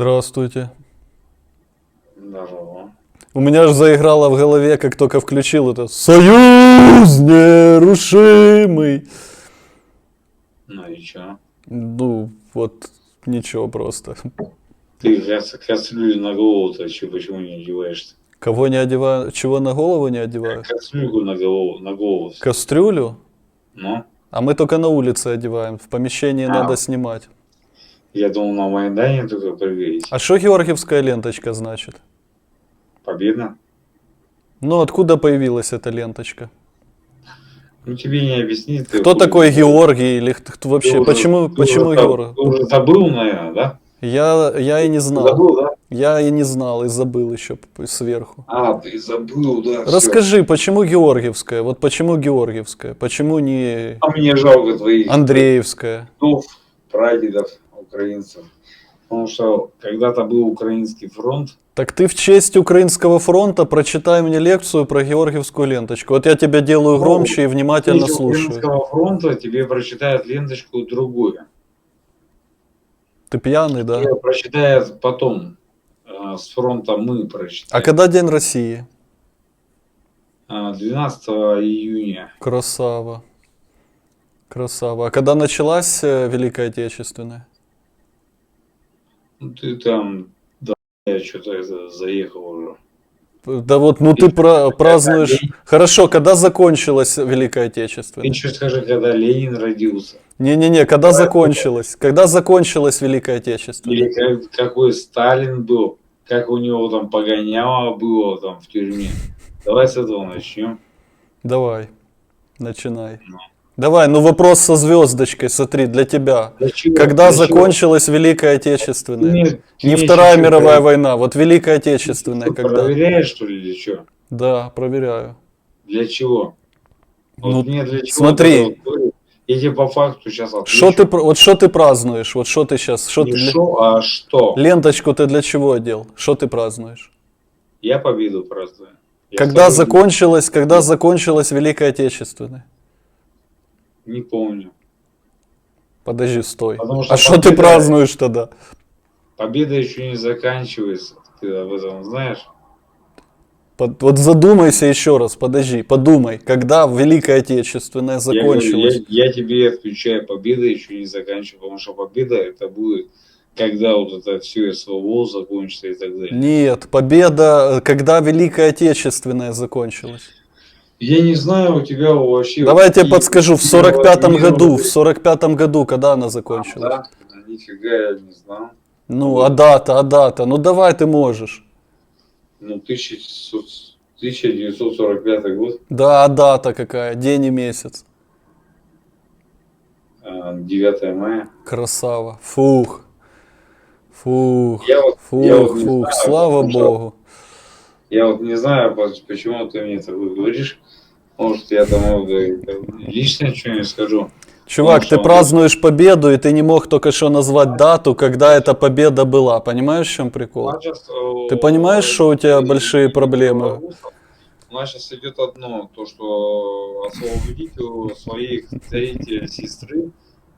Здравствуйте. Здорово. У меня же заиграло в голове, как только включил это «Союз нерушимый». Ну и чё? Ну, вот ничего просто. Ты ка- кастрюлю на голову-то чё, почему не одеваешь-то? Кого не одеваю, чего на голову не одеваю? Кастрюльку на голову, на голову. Кастрюлю? Ну, А мы только на улице одеваем, в помещении А. надо снимать. Я думал, на Майдане только прыгаете. А что георгиевская ленточка значит? Победа? Ну, откуда появилась эта ленточка? Ну, тебе не объяснить. ты Кто такой Георгий или кто Ты вообще? уже- почему ты почему уже, Георгий? Ты уже забыл, наверное, да? Я, я и не знал. Забыл, да? Я и не знал, и забыл еще сверху. А, ты забыл, да. Расскажи, почему Георгиевская? Вот почему Георгиевская? Почему не А мне жалко твоих Андреевская? отцов, прадедов, украинцев. Потому что когда-то был украинский фронт, Так ты в честь Украинского фронта прочитай мне лекцию про Георгиевскую ленточку. Вот я тебя делаю Ну, громче и внимательно слушаю. украинского фронта тебе прочитают ленточку другую. Ты пьяный, да? Тебе прочитают потом. э, С фронта мы А прочитаем. когда День России? А, 12 июня. Красава. Красава. А когда началась э, Великая Отечественная? Ну, ты там, да, я что-то это, заехал уже. Да вот, ну ты пра- празднуешь... Хорошо, когда закончилась Великая Ты Отечественная? что скажи, когда Ленин родился? Не-не-не, когда закончилась? Когда закончилась Великая Отечественная? Или как- какой Сталин был? Как у него там погоняло было там в тюрьме? Давай с этого начнем. Давай, начинай. Давай, ну вопрос со звездочкой, смотри, для тебя. Для чего? Когда Для чего? закончилась Великая Отечественная? Нет, Не Вторая мировая война, вот Великая Отечественная, Ты когда? Проверяешь, что ли, или что? Да, проверяю. Для чего? Вот Ну, мне для чего смотри. Я тебе по факту сейчас отвечу. Что ты, вот что ты празднуешь? Вот что ты сейчас, что Не ты шо, а что? Ленточку ты для чего одел? Что ты празднуешь? Я победу праздную. Я Когда закончилась, когда закончилась Великая Отечественная? Не помню. Подожди, стой. Потому что А что ты празднуешь тогда? Победа еще не заканчивается. Ты об этом знаешь? Под- вот задумайся еще раз, подожди, подумай, когда Великая Отечественная Я, закончилась? я, я тебе отвечаю, победа еще не заканчивается, потому что победа это будет, когда вот это все СВО закончится и так далее. Нет, победа, когда Великая Отечественная закончилась. Я не знаю, у тебя вообще... Давай я тебе подскажу, в какие 45-м вот году, в 45-м году, когда она А, закончилась? да? Да Нифига я не знал. Ну, а дата, а дата, ну давай ты можешь. Ну, 1900 1945 год, Да, а дата какая, день и месяц. а, 9 мая. Красава. Фух. Фух. Я вот, Фух, я вот фух. знаю, Слава богу. Я вот не знаю, по- почему ты мне такое говоришь. Может, я там э, лично что-нибудь скажу. Чувак, что ты он- празднуешь победу, и ты не мог только что назвать дату, когда эта победа была. Понимаешь, в чем прикол? Э, Ты понимаешь, что у тебя большие проблемы? У нас сейчас идет одно, то, что освободить у своих третьей сестры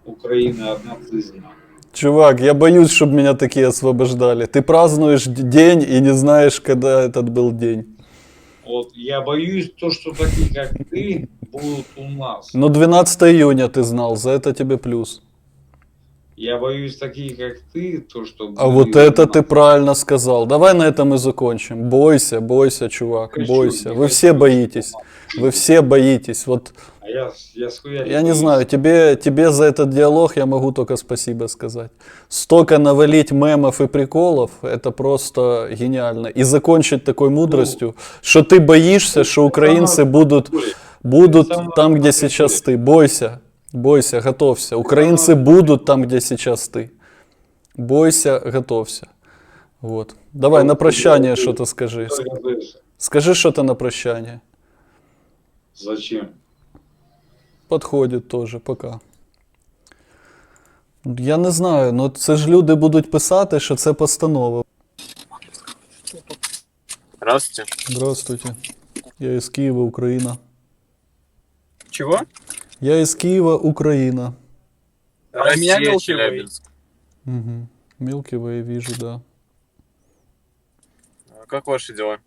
Украины от нацизма. Чувак, я боюсь, чтобы меня такие освобождали. Ты празднуешь день и не знаешь, когда этот был день. Вот я боюсь, то, что такие, как ты, будут у нас. Но 12 июня ты знал, за это тебе плюс. Я боюсь, такие, как ты, то, что... А вот это нас. ты правильно сказал. Давай на этом и закончим. Бойся, бойся, чувак, Хочу, бойся. Вы хочу. все боитесь. Вы все боитесь. Вот А я, я, схуя я не знаю, тебе, тебе за этот диалог я могу только спасибо сказать. Столько навалить мемов и приколов, это просто гениально. И закончить такой мудростью, что ты боишься, что украинцы будут, будут там, где сейчас ты. Бойся, бойся, готовься. Украинцы будут там, где сейчас ты. Бойся, готовься. Вот. Давай на прощание что-то скажи. Скажи что-то на прощание. Зачем? Подходить теж, пока. Я не знаю, ну це ж люди будуть писати, що це постанова. Здравствуйте. Здравствуйте. Я із Києва, Україна. Чего? Я із Києва, Україна. Россия, меня Милки Вей. Челябинск. Угу. Milky Way вижу, да. как ваши дела?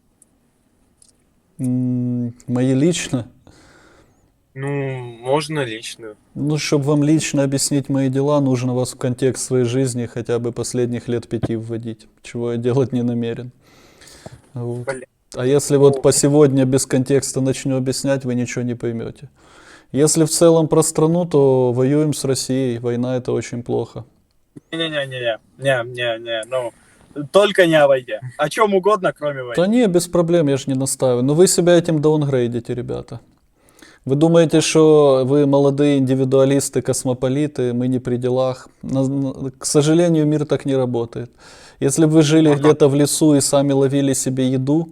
М, Мои лично? Ну, можно лично. Ну, чтобы вам лично объяснить мои дела, нужно вас в контекст своей жизни хотя бы последних лет пяти вводить, чего я делать не намерен. Вот. Блин. А если вот по сегодня без контекста начну объяснять, вы ничего не поймете. Если в целом про страну, то воюем с Россией. Война это очень плохо. Не-не-не-не, не-не-не, ну, только не о войне. О чем угодно, кроме войны. Да не, без проблем, я же не настаиваю. Но вы себя этим даунгрейдите, ребята. Вы думаете, что вы молодые индивидуалисты, космополиты, мы не при делах. К сожалению, мир так не работает. Если бы вы жили где-то в лесу и сами ловили себе еду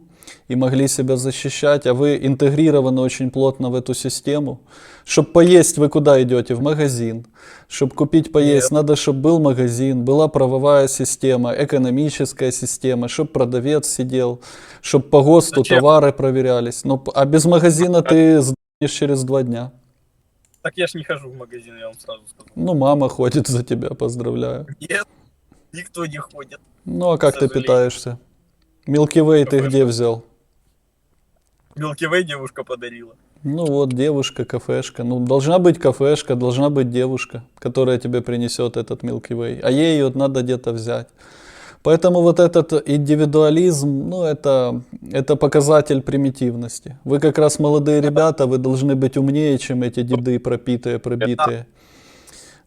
и могли себя защищать, а вы интегрированы очень плотно в эту систему, чтобы поесть вы куда идете? В магазин. Чтобы купить поесть, надо, чтобы был магазин, была правовая система, экономическая система, чтобы продавец сидел, чтобы по ГОСТу Зачем? товары проверялись. П- а без магазина ты сдохнешь через два дня. Так я ж не хожу в магазин, я вам сразу скажу. Ну, мама ходит за тебя, поздравляю. Нет, никто не ходит. Ну, а как ты сожалению. питаешься? Way ты Кафешка. где взял? Way девушка подарила. Ну вот, девушка, кафешка. Ну, должна быть кафешка, должна быть девушка, которая тебе принесет этот Milky Way. А ей ее надо где-то взять. Поэтому вот этот индивидуализм, ну, это, это показатель примитивности. Вы как раз молодые ребята, вы должны быть умнее, чем эти деды пропитые, пробитые.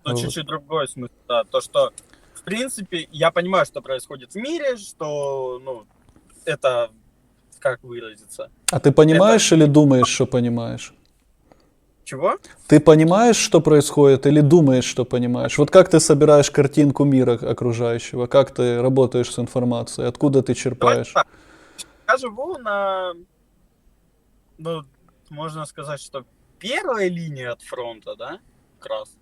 Но Вот. чуть-чуть другой смысл, да. То, что, в принципе, я понимаю, что происходит в мире, что, ну, это, как выразиться. А ты понимаешь или думаешь, что понимаешь? Чего? Ты понимаешь, что происходит, или думаешь, что понимаешь? Вот как ты собираешь картинку мира окружающего? Как ты работаешь с информацией? Откуда ты черпаешь? так. Я живу на, ну, можно сказать, что первая линия от фронта, да, как раз.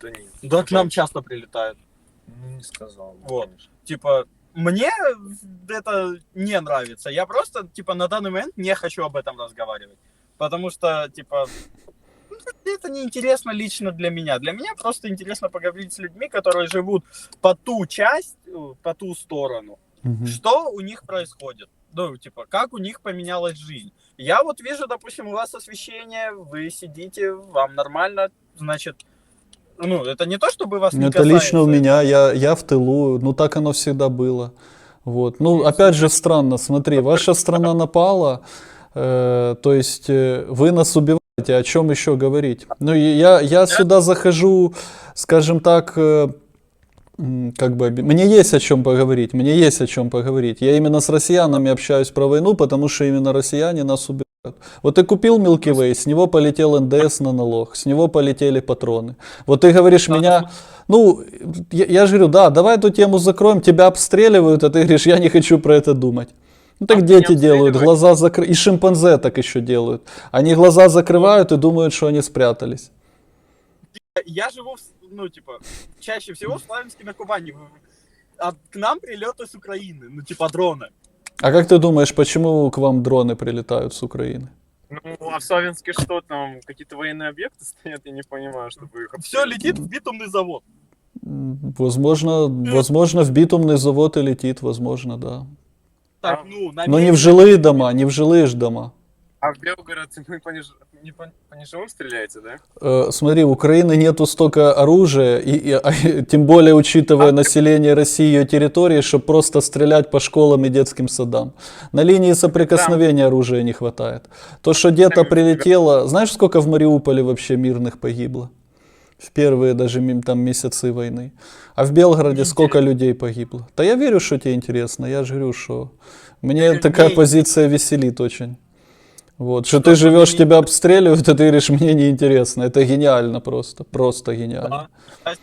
Да нет. Да, к нам часто прилетают. Ну, не сказал. Вот. конечно. Типа, мне это не нравится. Я просто, типа, на данный момент не хочу об этом разговаривать. Потому что, типа, это неинтересно лично для меня. Для меня просто интересно поговорить с людьми, которые живут по ту часть, э, по ту сторону. Мгм. Что у них происходит? Ну, типа, как у них поменялась жизнь. Я вот вижу, допустим, у вас освещение, вы сидите, вам нормально, значит, ну, это не то, чтобы вас Ну, не это лично у меня, я, я в тылу, ну так оно всегда было. Вот. Ну, опять же, странно, смотри, ваша страна напала, э, то есть э, вы нас убиваете, о чем еще говорить? Ну, я, я сюда захожу, скажем так, э, как бы, мне есть о чем поговорить, мне есть о чем поговорить. Я именно с россиянами общаюсь про войну, потому что именно россияне нас убивают. Вот ты купил Milky Way, с него полетел НДС на налог, с него полетели патроны. Вот ты говоришь, Да, меня, ну, я, я же говорю, да, давай эту тему закроем, тебя обстреливают, а ты говоришь, я не хочу про это думать. Ну так А, дети делают, глаза закрывают, и шимпанзе так еще делают. Они глаза закрывают и думают, что они спрятались. Я живу, в, ну, типа, чаще всего в Славянске на Кубани. А к нам прилеты с Украины, ну, типа, дроны. А как ты думаешь, почему к вам дроны прилетают с Украины? Ну, а в Славянске что там? Какие-то военные объекты стоят? Я не понимаю, чтобы их... Все летит в битумный завод. Возможно, возможно, в битумный завод и летит, возможно, да. Так, А. ну, на Но не в месте- жилые дома, не в жилые ж дома. А в Белгород вы по, неж- не по, по неживым стреляете, да? Э, Смотри, у Украины нету столько оружия, и, и- а, тем более учитывая А ты- население России и ее территории, чтобы просто стрелять по школам и детским садам. На линии соприкосновения оружия не хватает. То, что где-то прилетело... Знаешь, сколько в Мариуполе вообще мирных погибло? В первые даже там месяцы войны. А в Белгороде сколько людей погибло? Да я верю, что тебе интересно. Я же говорю, что мне такая позиция веселит очень. Вот, что Что ты живешь, тебя обстреливают, а ты говоришь, мне неинтересно. Это гениально просто, просто гениально. Да.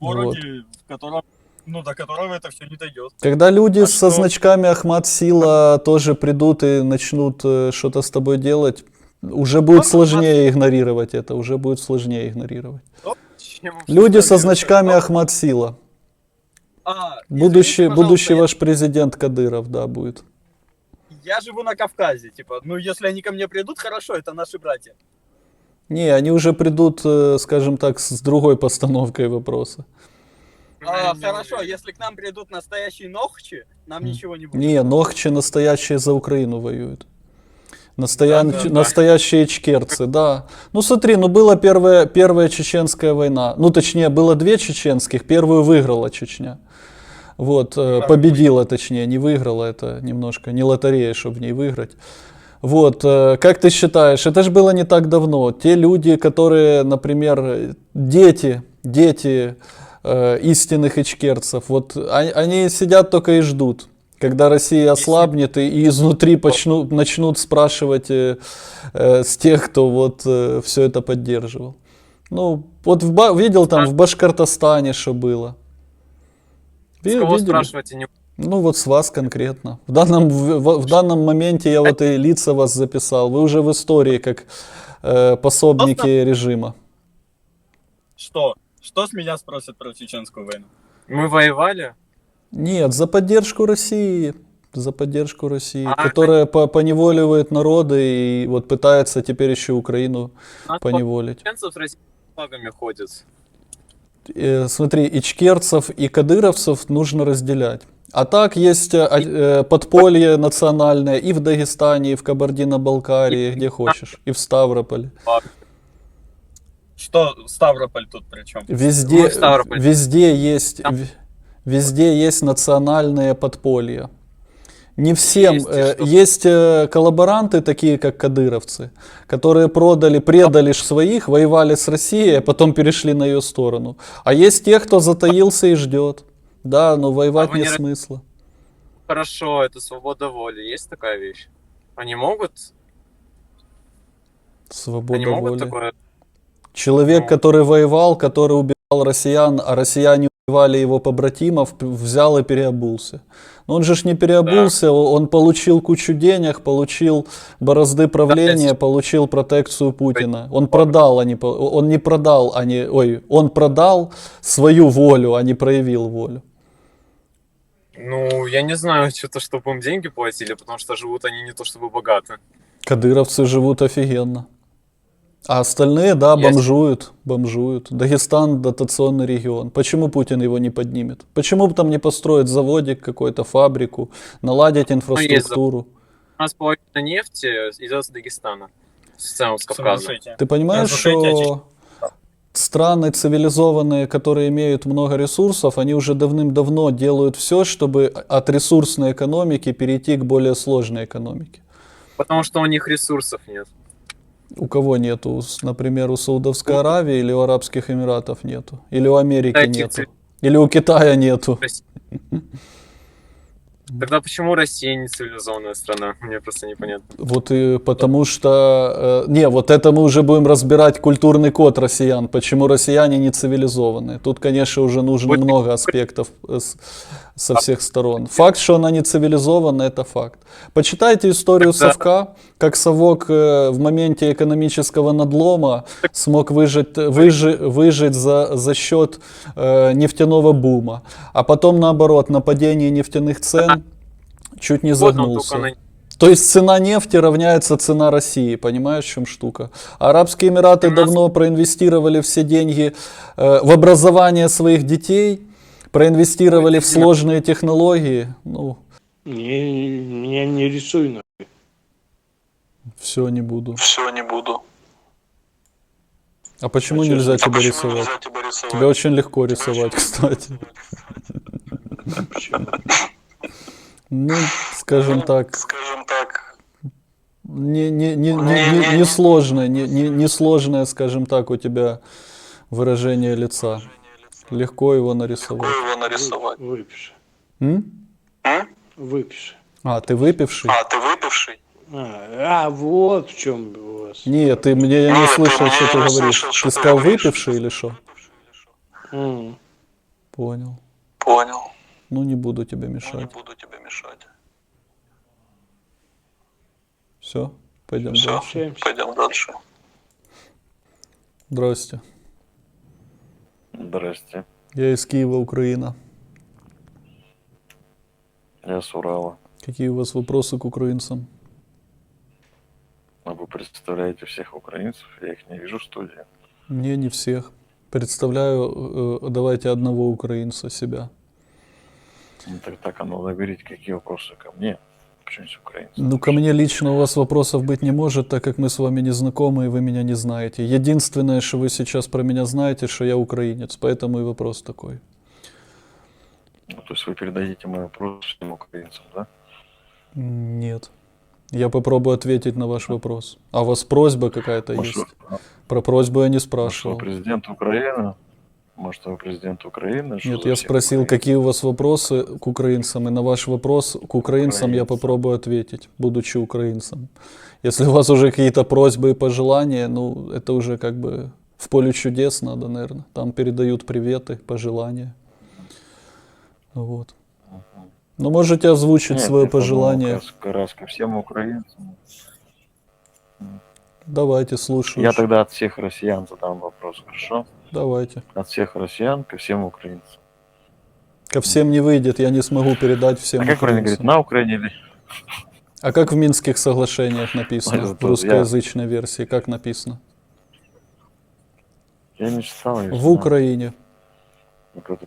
Городе, в котором, ну, до которого это все не дойдет. Когда люди А со что? значками Ахмат Сила тоже придут и начнут э, что-то с тобой делать, уже будет сложнее игнорировать это, уже будет сложнее игнорировать. Люди со значками? Ахмат Сила. А, Будущий, будущий ваш президент Кадыров, да, будет. Я, живу на Кавказе, типа, ну, если они ко мне придут, хорошо, это наши братья. Не, они уже придут, э, скажем так, с другой постановкой вопроса. А, хорошо, если к нам придут настоящие нохчи, нам ничего не будет. Не, Нохчи настоящие за Украину воюют. Настоян- Да, да, да. Настоящие чкерцы, да. Ну смотри, ну была первая, первая чеченская война. Ну точнее, было две чеченских. Первую выиграла Чечня. Вот, э, Да. победила, точнее, не выиграла, это немножко не лотерея, чтобы в ней выиграть. Вот, э, как ты считаешь, это же было не так давно. Те люди, которые, например, дети, дети э, истинных ичкерцев, вот они, они сидят только и ждут, когда Россия ослабнет и, и изнутри почнут, начнут спрашивать э, э, с тех, кто вот все это поддерживал. Ну, вот в видел там в Башкортостане, что было. С кого видели? спрашивать и не Ну вот с вас конкретно. В данном, в, в- данном моменте я вот и лица вас записал. Вы уже в истории как э, пособники режима. Что? Что с меня спросят про чеченскую войну? Мы воевали? Нет, за поддержку России. За поддержку России, А, которая по- поневоливает народы и вот пытается теперь еще Украину поневолить. с российскими флагами ходят. Э, смотри, ичкерцев и кадыровцев нужно разделять. А так есть э, э, подполье национальное и в Дагестане, и в Кабардино-Балкарии, где хочешь, и в Ставрополе. Что Ставрополь тут при чем? Везде, Ставрополе. везде есть, Там- везде есть национальные подполья. Не всем. Есть, э? Есть э, коллаборанты, такие как кадыровцы, которые продали, предали ж своих, воевали с Россией, а потом перешли на ее сторону. А есть те, кто затаился и ждет. Да, но воевать А нет не- смысла. Хорошо, это свобода воли. Есть такая вещь? Они могут? Свобода они могут воли. такое? Человек, Ну. который воевал, который убивал россиян, а россияне убивали его побратимов, взял и переобулся. Но он же ж не переобулся, о- он получил кучу денег, получил борозды правления, если- получил протекцию Путина. Он продал, а не, он не продал, а не, ой, он продал свою волю, а не проявил волю. Ну, я не знаю, что-то, чтобы им деньги платили, потому что живут они не то чтобы богаты. Кадыровцы живут офигенно. А остальные, да, Есть. бомжуют, бомжуют. Дагестан дотационный регион. Почему Путин его не поднимет? Почему бы там не построить заводик, какую-то фабрику, наладить инфраструктуру? У нас половина нефти с Дагестана. С Кавказа. Слушайте, Ты понимаешь, что страны цивилизованные, которые имеют много ресурсов, они уже давным-давно делают все, чтобы от ресурсной экономики перейти к более сложной экономике. Потому что у них ресурсов нет. У кого нету? Например, у Саудовской Аравии или у Арабских Эмиратов нету? Или у Америки Кстати, нету? ци- Или у Китая нету? Тогда почему Россия не цивилизованная страна? Мне просто непонятно. Вот и потому что... э, не, вот это мы уже будем разбирать культурный код россиян. Почему россияне не цивилизованные. Тут, конечно, уже нужно Вот- много аспектов э, со всех сторон. Факт, что она не цивилизована, это факт. Почитайте историю Тогда- совка, как совок э, в моменте экономического надлома смог выжить, выжи- выжить за, за счет э, нефтяного бума. А потом, наоборот, на падение нефтяных цен чуть не загнулся. То есть цена нефти равняется цена России, понимаешь, в чем штука? Арабские Эмираты давно проинвестировали все деньги э, в образование своих детей, проинвестировали в сложные технологии. Ну, Не, меня не рисуй на. все, не буду. Все, не буду. А почему А нельзя тебя Почему рисовать? нельзя тебя рисовать? Тебя очень легко рисовать, кстати. Почему? Ну, скажем так, Скажем так, не, не, не, не, не, не сложное, не, не, не сложное, скажем так, у тебя выражение лица. Легко его нарисовать. какой его нарисовать? Выпиши. М? М? Выпиши. А, ты выпивший? А, ты выпивший? А, а, вот в чем у вас. Нет, ты мне я не Нет, мне что ты говоришь. услышал, что Ты сказал говоришь. выпивший или что? Понял. Понял. Ну не буду тебе Ну, не мешать. буду тебе мешать. Все, пойдем Все, дальше. Пойдем дальше. Здрасте. Здрасте, Я из Киева, Украина. я с Урала. Какие у вас вопросы к украинцам? А вы представляете всех украинцев? Я их не вижу в студии. Не, не всех. Представляю, давайте одного украинца себя. Ну, так, так оно надо говорить, какие вопросы ко мне. Почему здесь украинцы? Ну, ко мне лично у вас вопросов быть не может, так как мы с вами не знакомы и вы меня не знаете. Единственное, что вы сейчас про меня знаете, что я украинец, поэтому и вопрос такой. Ну, то есть вы передадите мой вопрос всем украинцам, да? Нет. Я попробую ответить на ваш вопрос. А у вас просьба какая-то есть? Про просьбу я не спрашивал. президент Украины? Может, вы президент Украины? Что Нет, я спросил, украинцев? какие у вас вопросы к украинцам, и на ваш вопрос к украинцам я Украинцам. попробую ответить, будучи украинцем. Если у вас уже какие-то просьбы и пожелания, ну, это уже как бы в поле чудес надо, наверное. Там передают приветы, пожелания. Вот. Ну, можете озвучить Нет, свое я пожелание. Как раз ко всем украинцам. Давайте, слушаю. Я тогда от всех россиян задам вопрос, хорошо? Давайте. От всех россиян ко всем украинцам. Ко всем не выйдет, я не смогу передать всем а как правильно украинцам. на Украине или... А как в Минских соглашениях написано, в русскоязычной версии, как написано? Я не читал. я В знаю. Украине.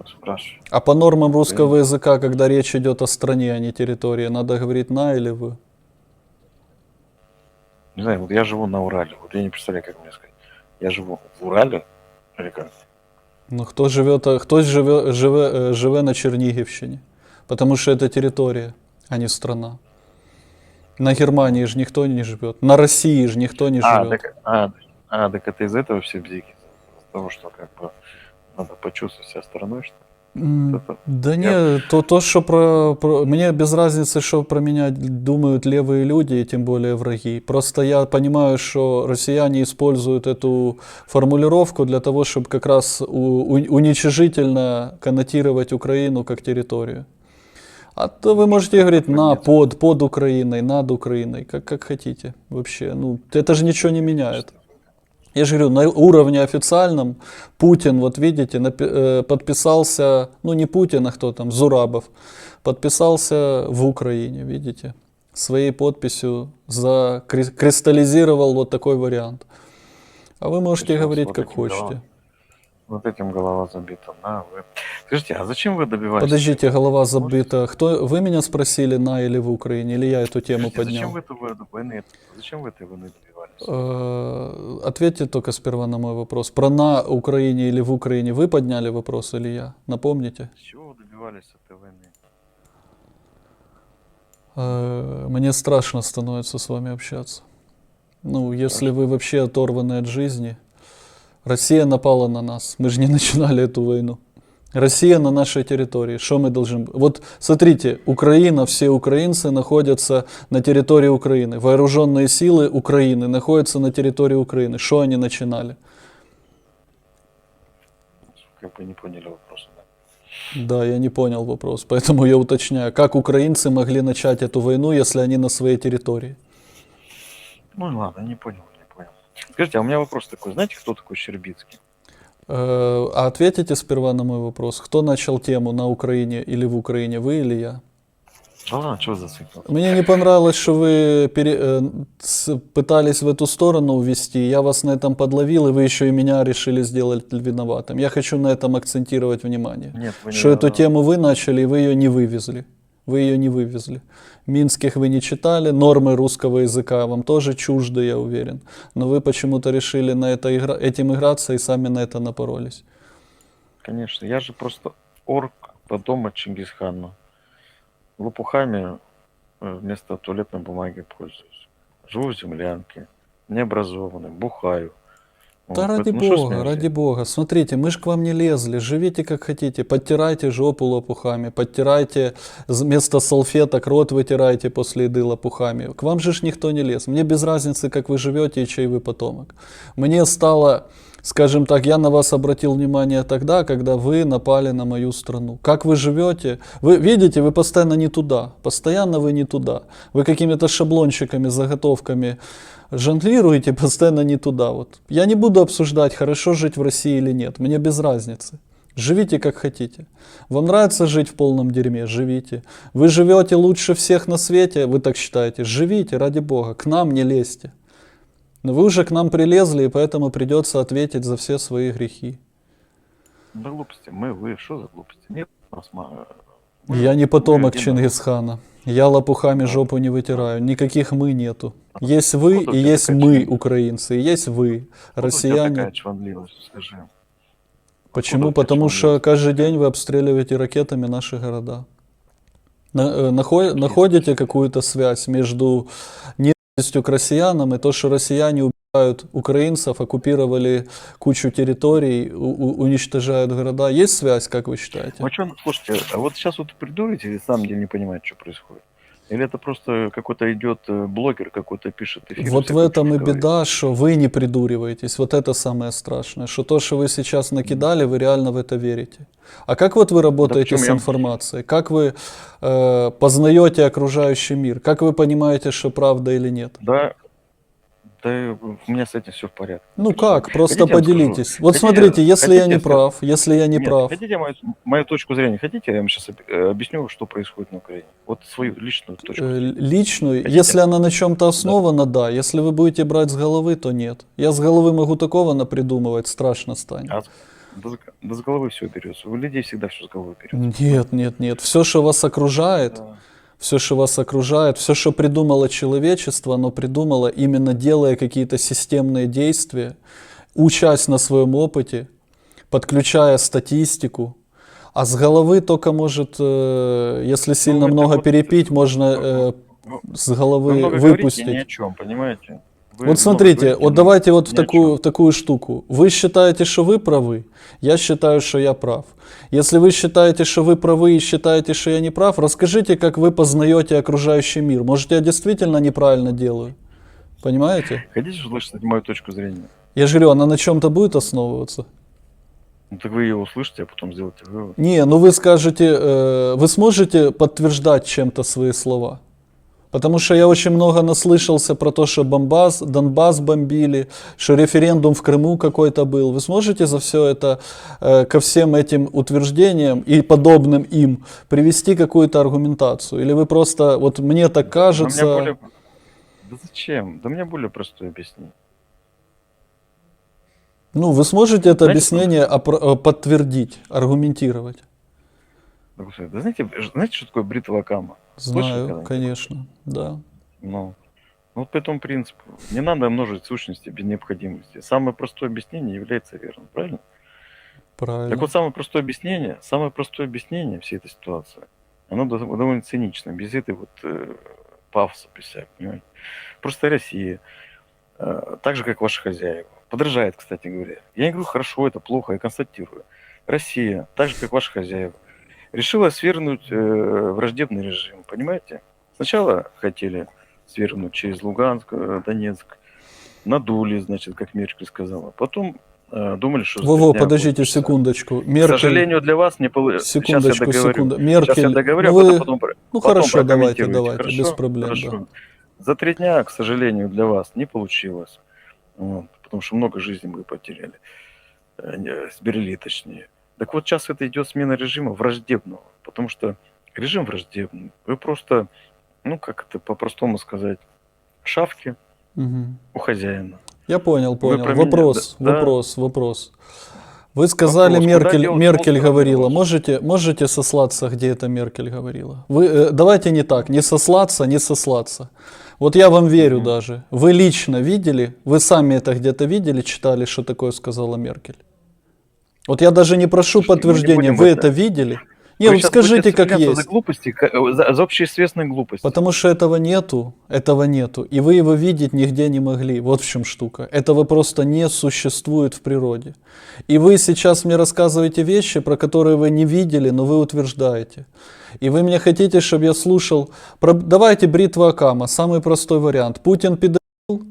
Спрашивает. А по нормам русского языка, когда речь идет о стране, а не территории, надо говорить на или вы? Не знаю, вот я живу на Урале. Вот я не представляю, как мне сказать. Я живу в Урале? Или как? Ну, кто живет, а кто живе, живе, э, живе на Чернігівщині? Потому что это территория, а не страна. На Германии же никто не живет. На России же никто не А, живет. так, а, а, так это из этого все бзики. Из того, что как бы надо почувствовать себя стороной, что М, это- Да Я- не, то, то, что про, про... Мне без разницы, что про меня думают левые люди, и тем более враги. Просто я понимаю, что россияне используют эту формулировку для того, чтобы как раз у- у- уничижительно коннотировать Украину как территорию. А то вы можете говорить на, под, под Украиной, над Украиной, как, как хотите вообще. Ну, это же ничего не меняет. Я же говорю, на уровне официальном Путин, вот видите, э, подписался, ну не Путин, а кто там, Зурабов, подписался в Украине, видите, своей подписью закристаллизировал вот такой вариант. А вы можете Сейчас говорить вот как хотите. делам. вот этим голова забита. На, вы... Скажите, а зачем вы добивались? Подождите, голова забита. Кто, вы меня спросили, на или в Украине, или я эту тему Скажите, поднял? Зачем вы этой вы- войны? Зачем вы этой войны добивались? Э, Ответьте только сперва на мой вопрос. Про на Украине или в Украине вы подняли вопрос или я? Напомните. С чего вы добивались этой войны? Э, Мне страшно становится с вами общаться. Ну, если вы вообще оторваны от жизни. Россия напала на нас. Мы же не начинали эту войну. Россия на нашей территории. Что мы должны... Вот смотрите, Украина, все украинцы находятся на территории Украины. Вооруженные силы Украины находятся на территории Украины. Что они начинали? Как бы не поняли вопроса. Да? Да, я не понял вопрос, поэтому я уточняю. Как украинцы могли начать эту войну, если они на своей территории? Ну ладно, не понял, не понял. Скажите, а у меня вопрос такой. Знаете, кто такой Щербицкий? Э, А ответите сперва на мой вопрос. Кто начал тему на Украине или в Украине, вы или я? Ладно, что зациклился? Мне не понравилось, что вы пере- э, пытались в эту сторону увести. Я вас на этом подловил, и вы еще и меня решили сделать виноватым. Я хочу на этом акцентировать внимание. Нет, вы не Что эту виноваты. тему вы начали, и вы ее не вывезли. Вы ее не вывезли. Минских вы не читали, нормы русского языка вам тоже чужды, я уверен. Но вы почему-то решили на это игра... этим играться и сами на это напоролись. Конечно, я же просто орк потомок Чингисхана. Лопухами э, вместо туалетной бумаги пользуюсь. Живу в землянке, необразованный, бухаю. Да Вот, ради поэтому бога, ради бога. Смотрите, мы ж к вам не лезли. Живите как хотите. Подтирайте жопу лопухами. Подтирайте вместо салфеток рот вытирайте после еды лопухами. К вам же ж никто не лез. Мне без разницы, как вы живете и чей вы потомок. Мне стало, скажем так, я на вас обратил внимание тогда, когда вы напали на мою страну. Как вы живете? Вы видите, вы постоянно не туда. Постоянно вы не туда. Вы какими-то шаблончиками, заготовками жонглируете постоянно не туда. Вот. Я не буду обсуждать, хорошо жить в России или нет. Мне без разницы. Живите как хотите. Вам нравится жить в полном дерьме? Живите. Вы живете лучше всех на свете? Вы так считаете? Живите, ради бога. К нам не лезьте. Но вы уже к нам прилезли, и поэтому придется ответить за все свои грехи. Да глупости. Мы, вы, что за глупости? Нет, мы- Я не потомок один Чингисхана. Я лопухами жопу не вытираю. Никаких мы нету. Есть вы Откуда и есть мы, украинцы, и есть вы, Откуда россияне. Почему? Потому что каждый день вы обстреливаете ракетами наши города. Э, нахо- находите какую-то связь между к россиянам и то, что россияне убивают украинцев, оккупировали кучу территорий, уничтожают города? Есть связь, как вы считаете? Ну, чё, слушайте, а вот сейчас вот придурите или на деле не понимаете, что происходит? Или это просто какой-то идет э, блогер какой-то пишет эфир? Вот в этом и говорит? беда, что вы не придуриваетесь. Вот это самое страшное. Что то, что вы сейчас накидали, вы реально в это верите. А как вот вы работаете почему с я- информацией? Как вы э, познаете окружающий мир? Как вы понимаете, что правда или нет? Да, да, у меня с этим все в порядке. Ну как? Просто Хотите, поделитесь. Вот Хотите- смотрите, если я хотите, не я скажу? прав, если я не Нет, прав, Хотите мою, мою точку зрения? Хотите, я вам сейчас объясню, что происходит на Украине? Вот свою личную точку э, зрения. личную, Хотите? если она на чем-то основана, да. Если вы будете брать с головы, то нет. Я с головы могу такого напридумывать, страшно станет. А да, с- да с головы все берется. У людей всегда все с головы берется. Нет, нет, нет. Все, что вас окружает, Да. Все, что вас окружает, все, что придумало человечество, оно придумало именно делая какие-то системные действия, учась на своем опыте, подключая статистику. А с головы только может, э, если сильно это много вот- перепить, можно э, Ну, с Вы головы много говорите выпустить. ни о чем, понимаете? Вот смотрите, вот давайте вот в такую, в такую штуку. Вы считаете, что вы правы, я считаю, что я прав. Если вы считаете, что вы правы и считаете, что я не прав, расскажите, как вы познаете окружающий мир. Может, я действительно неправильно делаю? Понимаете? Хотите услышать мою точку зрения? Я же говорю, она на чем-то будет основываться? Ну, так вы ее услышите, а потом сделайте вывод. Не, ну вы скажете, э, вы сможете подтверждать чем-то свои слова? Потому что я очень много наслышался про то, что Бомбас, Донбасс бомбили, что референдум в Крыму какой-то был. Вы сможете за все это, э, ко всем этим утверждениям и подобным им привести какую-то аргументацию? Или вы просто, вот мне так Да кажется... мне более... Да зачем? Да мне более простое объяснение. Ну, вы сможете это Знаете, объяснение опро- э, подтвердить, аргументировать? Да, знаете, знаете, что такое бритва Кама? Знаю, конечно, да. Ну, ну, вот по этому принципу. Не надо множить сущности без необходимости. Самое простое объяснение является верным, правильно? Правильно. Так вот, самое простое объяснение, самое простое объяснение всей этой ситуации, оно дов- довольно цинично, без этой вот э, пафоса, без всякого, понимаете? Просто Россия, э, так же, как ваши хозяева, подражает, кстати говоря. Я не говорю, хорошо, это плохо, я констатирую. Россия, так же, как ваши хозяева, решила свергнуть э, враждебный режим, понимаете? Сначала хотели свергнуть через Луганск, э, Донецк, надули, значит, как Меркель сказала. Потом э, думали, что... Во-во, подождите получится. секундочку. К Меркель... сожалению, для вас не получилось. Секундочку, Сейчас я договорю. секунду. Сейчас я Меркель, договорю, ну а вы- потом, потом, про- Ну потом хорошо, давайте, давайте, хорошо? без проблем. Хорошо. да. За три дня, к сожалению, для вас не получилось. Вот, потому что много жизней мы потеряли. Э, Сберегли, точнее. Так вот, сейчас это идет смена режима враждебного. Потому что режим враждебный. Вы просто, ну, как это по-простому сказать, шавки Мгм. у хозяина. Я понял, понял. меня, вопрос, да, да. вопрос, вопрос. Вы сказали, Вопрос, Меркель, Меркель говорила. вопрос? Можете, можете сослаться, где это Меркель говорила? Вы, э, давайте не так, не сослаться, не сослаться. Вот я вам верю Мгм. даже. Вы лично видели, вы сами это где-то видели, читали, что такое сказала Меркель? Вот я даже не прошу Слушайте, не подтверждения, будем вы это- это видели? Не, вот скажите, как есть. За глупости, э, за, за общеизвестные глупости. Потому что этого нету, этого нету, и вы его видеть нигде не могли. Вот в чем штука. Этого просто не существует в природе. И вы сейчас мне рассказываете вещи, про которые вы не видели, но вы утверждаете. И вы мне хотите, чтобы я слушал... Про... Давайте бритва Акама, самый простой вариант. Путин пидорил,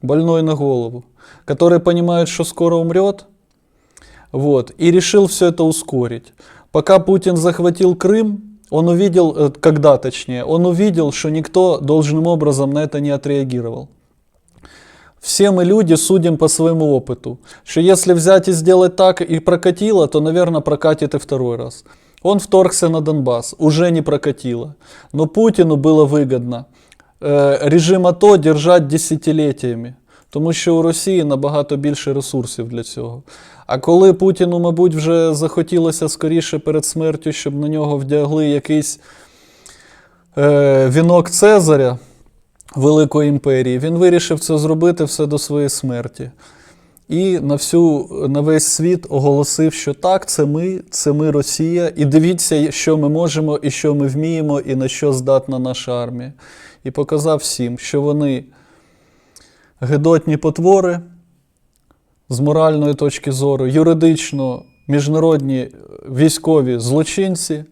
больной на голову, который понимает, что скоро умрет, вот, и решил все это ускорить. Пока Путин захватил Крым, он увидел, э, когда точнее, он увидел, что никто должным образом на это не отреагировал. Все мы люди судим по своему опыту, что если взять и сделать так и прокатило, то, наверное, прокатит и второй раз. Он вторгся на Донбасс, уже не прокатило. Но Путину было выгодно э, режим АТО держать десятилетиями. Тому що у Росії набагато більше ресурсів для цього. А коли Путіну, мабуть, вже захотілося скоріше перед смертю, щоб на нього вдягли якийсь е, вінок Цезаря Великої імперії, він вирішив це зробити все до своєї смерті. І на, всю, на весь світ оголосив, що так, це ми, це ми Росія, і дивіться, що ми можемо, і що ми вміємо, і на що здатна наша армія. І показав всім, що вони гидотні потвори з моральної точки зору, юридично міжнародні е, військові злочинці.